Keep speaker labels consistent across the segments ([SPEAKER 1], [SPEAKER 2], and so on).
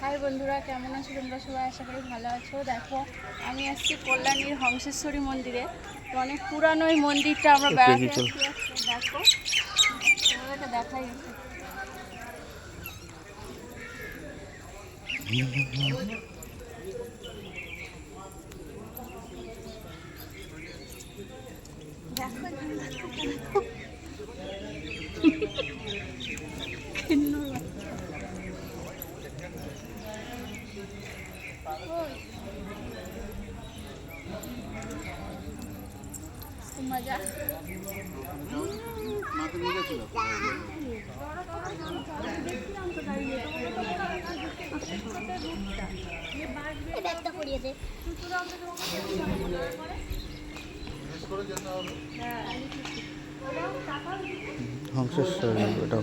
[SPEAKER 1] High বন্ধুরা কেমন আছো? তোমরা সবাই আশা করি ভালো আছো। দেখো আমি আসছি কল্যাণীর হংসেশ্বরী মন্দিরে। তো অনেক পুরানো এই মন্দিরটা আমরা বেড়াতে আসছি। দেখো তোমাদেরকে দেখাই একটু। দেখো, দেখো, দেখো। কিন্নুর বাচ্চা। ওই। খুব মজা
[SPEAKER 2] ব্যাগটা পরিয়ে দে
[SPEAKER 3] হংসেশ্বরী ওটাও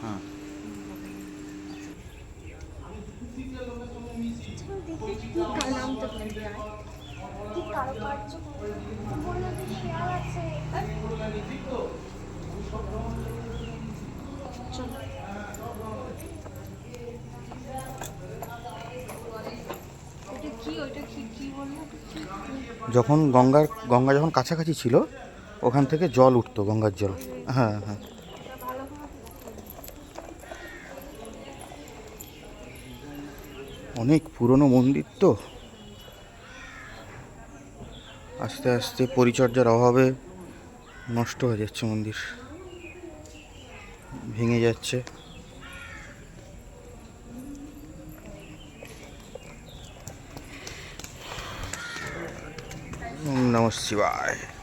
[SPEAKER 3] হ্যাঁ
[SPEAKER 2] নামতে পারবি আর কি কারুকার্য বলল যে শেয়ার আছে
[SPEAKER 1] ওটা কি ওটা কি কি বলব
[SPEAKER 3] যখন গঙ্গার, গঙ্গা যখন কাছাকাছি ছিল, ওখান থেকে জল উঠতো, গঙ্গার জল। হ্যাঁ হ্যাঁ। অনেক পুরনো মন্দির তো। আস্তে আস্তে পরিচর্যার অভাবে নষ্ট হয়ে যাচ্ছে মন্দির। ভেঙে যাচ্ছে। ーしム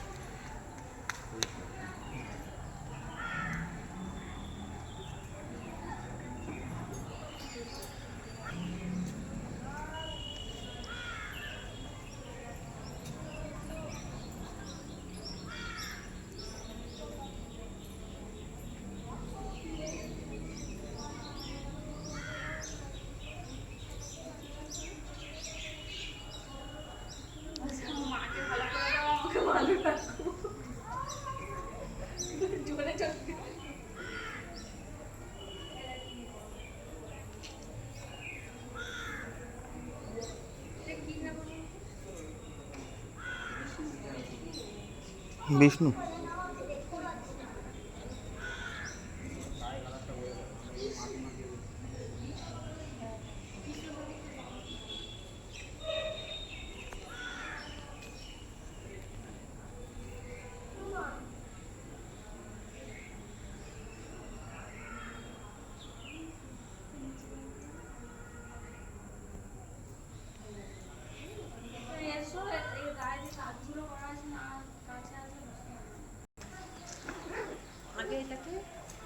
[SPEAKER 1] আগে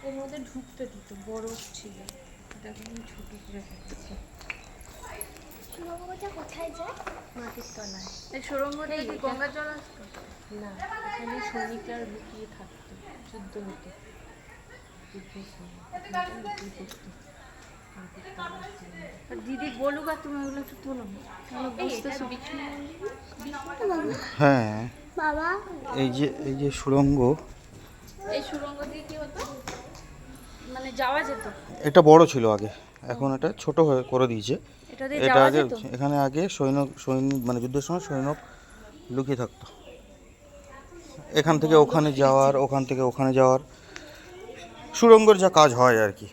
[SPEAKER 1] ওর মধ্যে ঢুকতে দিত বড় ছিল। আমি ছোট করে ফেলেছি
[SPEAKER 2] সুরঙ্গটা কোথায় যায়? মাটির তলায়।
[SPEAKER 1] এই সুরঙ্গটা কি গঙ্গা জল আসতো
[SPEAKER 4] না এখানে সৈনিকরা লুকিয়ে থাকতো যুদ্ধ হতো। যুদ্ধের সময় এখানে লুকিয়ে পড়তো মাটির তলায় ছিল।
[SPEAKER 1] আর দিদি বলুক আর তুমি ওগুলো একটু তোলো।
[SPEAKER 3] হ্যাঁ।
[SPEAKER 2] বাবা।
[SPEAKER 3] এই যে এই যে সুড়ঙ্গ
[SPEAKER 1] এই সুরঙ্গ দিয়ে কি হতো? মানে যাওয়া যেত।
[SPEAKER 3] এটা বড় ছিল আগে। এখন এটা ছোট হয়ে করে দিয়েছে।
[SPEAKER 1] এটা
[SPEAKER 3] আগে এখানে আগে সৈন্য সৈনিক মানে যুদ্ধের সময় সৈনিক লুকিয়ে থাকতো। এখান থেকে ওখানে যাওয়ার ওখান থেকে ওখানে যাওয়ার। সুড়ঙ্গর যা কাজ হয় আর কি।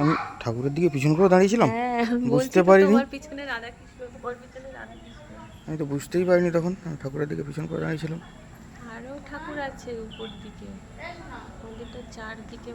[SPEAKER 3] আমি ঠাকুরের দিকে পিছন করে দাঁড়িয়েছিলাম?
[SPEAKER 1] হ্যাঁ
[SPEAKER 3] বুঝতে পারিনি। আমি তো বুঝতেই পারিনি তখন আমি ঠাকুরের দিকে পিছন করে দাঁড়িয়েছিলাম।
[SPEAKER 4] আরও ঠাকুর আছে উপর দিকে। মন্দিরটা চারদিকে